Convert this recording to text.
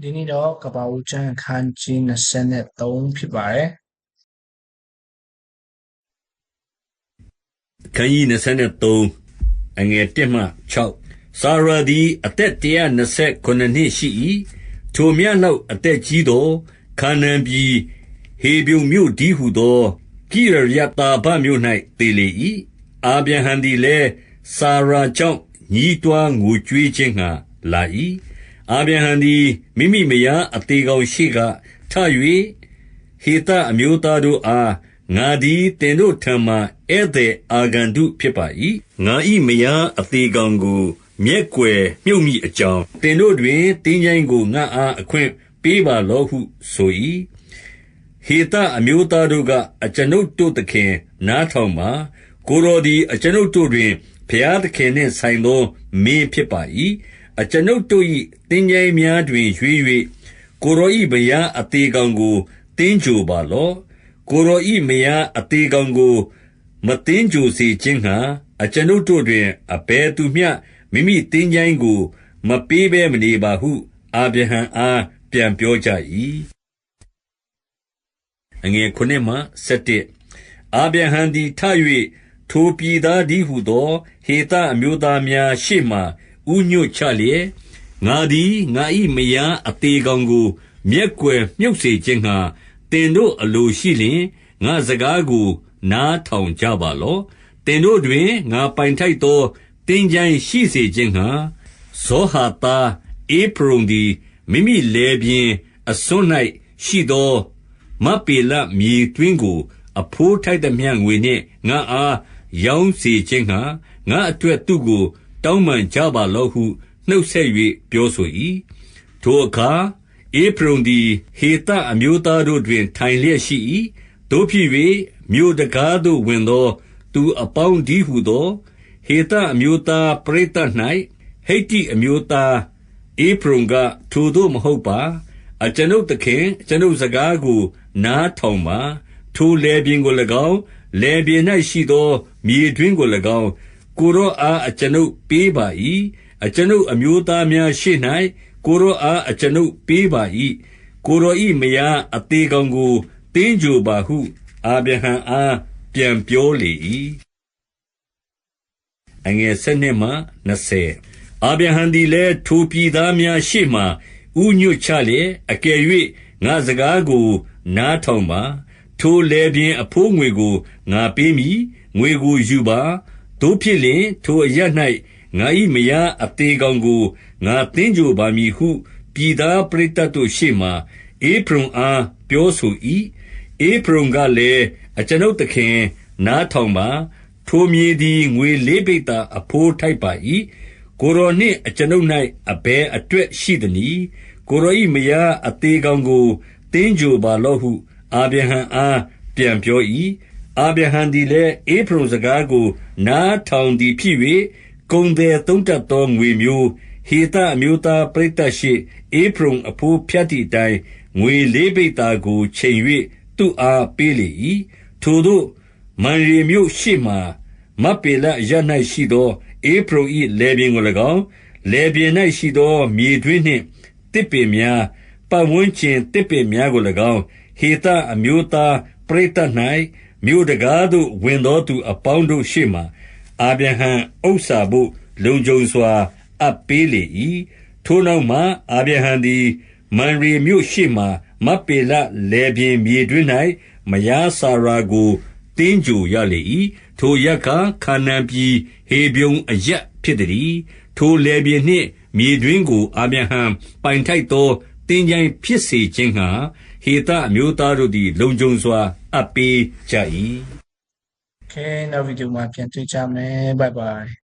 ဒီနေ့တော့ကပ္ပဦးကျမ်းအခန်းကြီး23ဖြစ်ပါတယ်ခန်းကြီး23အငယ်1မှ6စာရာသည်အသက်129နှစ်ရှိ၏ထိုမြတ်လောက်အသက်ကြီးသောခါနန်ပြည်ဟေပြုံမြို့ဒီဟုသောကိရယတာဘမြို့၌တည်လေ၏အာဗြဟံသည်လည်းစာရာကြောင့်ညီးတွားငိုကြွေးခြင်းငှာလာ၏ အာဗြဟံသည် မိမိမယားအသေးကောင်ရှိကထ၍ဟေသအမျိုးသားတို့အား ငါသည်တင်တို့ထံမှဧည့်သည် အာဂန္တုဖြစ်ပါ၏ငါ၏မယားအသေးကောင်ကို မျက်ကွယ်မြုပ်မိအကြောင်းတင်တို့တွင်တင်းချိုင်းကို ငါအား အခွင့်ပေးပါလောဟုဆို၏ဟေသအမျိုးသားတို့က အကျွန်ုပ်တို့သခင် နားထောင်ပါ ကိုယ်တော်သည် အကျွန်ုပ်တို့တွင် ဘုရားသခင်နှင့်ဆိုင်သော မင်းဖြစ်ပါ၏ အကျွန်ုပ်တို့၏တင်းချိုင်းများတွင် ရွေး၍ကိုယ်တော်၏ဘုရားအသေးကောင်ကိုတင်းကြိုပါလော့ ကိုယ်တော်၏မယားအသေးကောင်ကိုမတင်းကြိုစေခြင်းငှာအကျွန်ုပ်တို့တွင် အဘယ်သူမျှ မိမိတင်းချိုင်းကို မပေးဘဲမနေပါဟု အာဗြဟံအား ပြန်ပြောကြ၏အငယ်9မှ17အာဗြဟံသည် ထ၍ထိုပြည်သားဒီဟုသော ဟေသအမျိုးသားများရှေ့မှ ဥညွတ်ချလျက်ငါသည်ငါ၏မယားအသေးကောင်ကို မျက်ကွယ်မြုပ်စေခြင်းငှာတင်တို့အလိုရှိလျင်ငါစကားကို နားထောင်ကြပါလော့တင်တို့တွင်ငါပိုင်ထိုက်သောတင်းချိုင်းရှိစေခြင်းငှာဇောဟာသားဧဖရုန်သည်မိမိလေပြင်းအစွန်း၌ရှိသောမပေလမြေတွင်းကို အဖိုးထိုက်သမျှငွေနှင့်ငါအားရောင်းစေခြင်းငှာငါအတွက်သူကို တောင်းပန်ကြပါလော့ဟု နှုတ်ဆက်၍ပြောဆို၏ထိုအခါ ဧဖရုန်သည် ဟေသအမျိုးသားတို့တွင် ထိုင်လျက်ရှိ၏တို့ဖြစ်၍မြို့တကားသို့ဝင်သော သူအပေါင်းဒီဟုသော ဟေသအမျိုးသားပရိသတ်၌ဟိတ္တိအမျိုးသား ဧဖရုန်က ထိုသို့မဟုတ်ပါ အကျွန်ုပ်သခင် အကျွန်ုပ်စကားကို နားထောင်ပါ ထိုလယ်ပြင်ကို၎င်း လယ်ပြင်၌ရှိသော မြေတွင်းကို၎င်း ကိုရောအား အကျွန်ုပ်ပေးပါ၏အကျွန်ုပ်အမျိုးသားများရှေ့၌ကိုရောအား အကျွန်ုပ်ပေးပါ၏ကိုရောဤမယားအသေးကောင်ကိုတင်းကြိုပါဟု အာဗြဟံအား ပြန်ပြောလေ၏အငယ်7မှ20အာဗြဟံသည်လည်း ထိုပြည်သားများရှေ့မှဥညွတ်ချလျက် အကယ်၍ငါစကားကို နားထောင်ပါ ထိုလယ်ပြင်အဖိုးငွေကို ငါပေးမည် ငွေကိုယူပါ တို့ဖြစ်လျင် ထိုအရ၌ငါ၏မယားအသေးကောင်ကို ငါတင်းကြိုပါမည်ဟု ပြည်သားပရိသတ်တို့ရှေ့မှဧဖရုန်အားပြောဆို၏ဧဖရုန်ကလည်း အကျွန်ုပ်သခင် နားထောင်ပါ ထိုမြေသည် ငွေလေးပိဿာအဖိုးထိုက်ပါ၏ကိုရောနှင့် အကျွန်ုပ်၌အဘယ်အတွက် ရှိသနည်း ကိုရော၏မယားအသေးကောင်ကိုတင်းကြိုပါလော့ဟု အာဗြဟံအား ပြန်ပြော၏ အာဗြဟံသည်လည်း ဧဖရုန်စကားကို နားထောင်သည်ဖြစ်၍ကုံတယ်သုံးတတ်သော ငွေမျိုး ဟေသအမျိုးသားပရိသတ်ရှိဧဖရုန်အဖိုးဖြတ်သည့်အတိုင်း ငွေလေးပိဿာကို ချိန်၍သူ့အားပေးလေ၏ထိုသို့မန်ရေမြို့ရှိမှမပေလရ၌ရှိသော ဧဖရုန်၏လေပြင်ကို၎င်းလေပြင်၌ရှိသော မြေတွင်းနှင့်တစ်ပင်များ ပတ်ဝန်းကျင်တစ်ပင်များကို၎င်း ဟေသအမျိုးသားပရိသတ်၌ မြို့တကားသို့ ဝင်သောသူအပေါင်းတို့ရှေ့မှအာဗြဟံဥစ္စာဘို့ လုံခြုံစွာ အပ်ပေးလေ၏ထိုနောက်မှ အာဗြဟံသည်မန်ရေမြို့ရှိမှမပေလလေပြင်းမြေတွင်၌မယားစာရာကိုတင်းကြိုရလေ၏ထိုရက်ကခါနန်ပြည်ဟေပြုံအရက်ဖြစ်သည်ထိုလေပြင်းနှင့် မြေတွင်ကို အာဗြဟံပိုင်ထိုက်သောတင်းကြိုင်ဖြစ်စေခြင်းငှာဟေသအမျိုးသားတို့သည် လုံခြုံစွာ အပ်ပေးကြ၏ Okay နောက်ဗီဒီယိုမှာပြန်တွေ့ကြမယ် bye bye